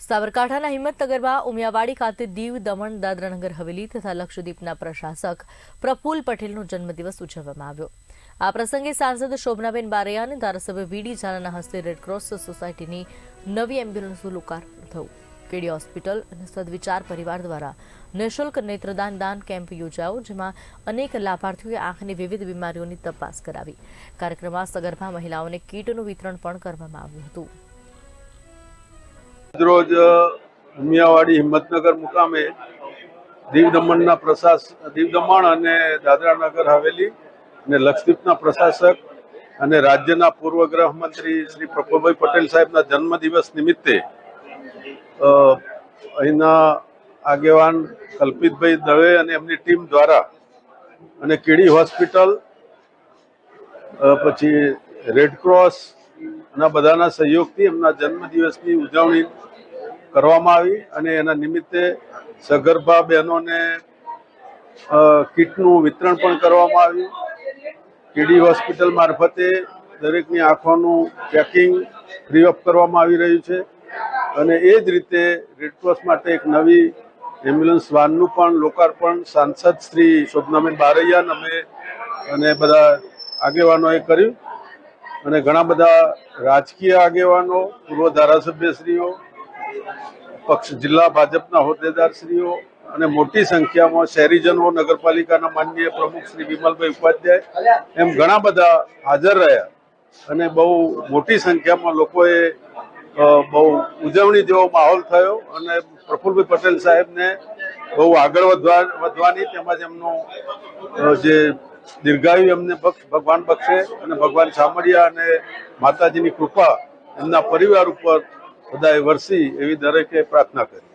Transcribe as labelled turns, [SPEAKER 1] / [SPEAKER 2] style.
[SPEAKER 1] સાબરકાંઠાના હિંમતનગરમાં ઉમિયાવાડી ખાતે દીવ દમણ દાદરાનગર હવેલી તથા લક્ષદ્વીપના પ્રશાસક પ્રફુલ પટેલનો જન્મદિવસ ઉજવવામાં આવ્યો. આ પ્રસંગે સાંસદ શોભનાબેન બારૈયા અને ધારાસભ્ય વીડી ઝાલાના હસ્તે રેડક્રોસ સોસાયટીની નવી એમ્બ્યુલન્સનું લોકાર્પણ થયું. કેડી હોસ્પિટલ અને સદવિચાર પરિવાર દ્વારા નિઃશુલ્ક નેત્રદાન દાન કેમ્પ યોજાયો, જેમાં અનેક લાભાર્થીઓએ આંખની વિવિધ બીમારીઓની તપાસ કરાવી. કાર્યક્રમમાં સગર્ભા મહિલાઓને કીટનું વિતરણ પણ કરવામાં આવ્યું હતું.
[SPEAKER 2] રોજ ઉમિયાવાડી હિંમતનગર મુકામે દીવ દમણના પ્રશાસક દીવ દમણ અને દાદરાનગર હવેલી અને લક્ષદ્વીપના પ્રશાસક અને રાજ્યના પૂર્વ ગૃહમંત્રી શ્રી પ્રફુલભાઈ પટેલ સાહેબના જન્મદિવસ નિમિત્તે અહીંના આગેવાન કલ્પિતભાઈ દવે અને એમની ટીમ દ્વારા અને કેડી હોસ્પિટલ પછી રેડક્રોસ ના બધાના સહયોગથી એમના જન્મદિવસની ઉજવણી કરવામાં આવી અને એના નિમિત્તે સગર્ભા બહેનોને કીટનું વિતરણ પણ કરવામાં આવ્યું. કેડી હોસ્પિટલ મારફતે દરેકની આંખોનું ચેકિંગ ફ્રી ઓફ કરવામાં આવી રહ્યું છે. અને એ જ રીતે રેડક્રોસ માટે એક નવી એમ્બ્યુલન્સ વાનનું પણ લોકાર્પણ સાંસદ શ્રી શોભનાબેન બારૈયા અમે અને બધા આગેવાનોએ કર્યું. અને ઘણા બધા રાજકીય આગેવાનો, પૂર્વ ધારાસભ્યશ્રીઓ, પક્ષ જિલ્લા ભાજપના હોદ્દેદારશ્રીઓ અને મોટી સંખ્યામાં શહેરીજનો, નગરપાલિકાના માનનીય પ્રમુખ શ્રી વિમલભાઈ ઉપાધ્યાય એમ ઘણા બધા હાજર રહ્યા. અને બહુ મોટી સંખ્યામાં લોકોએ બહુ ઉજવણી જેવો માહોલ થયો અને પ્રફુલભાઈ પટેલ સાહેબને બહુ આગળ વધવા, વધવાની તેમજ એમનો જે દીર્ઘાયુ એમને ભગવાન બક્ષે અને ભગવાન સામળિયા અને માતાજીની કૃપા એમના પરિવાર ઉપર બધાએ વરસી એવી દરેકે પ્રાર્થના કરી.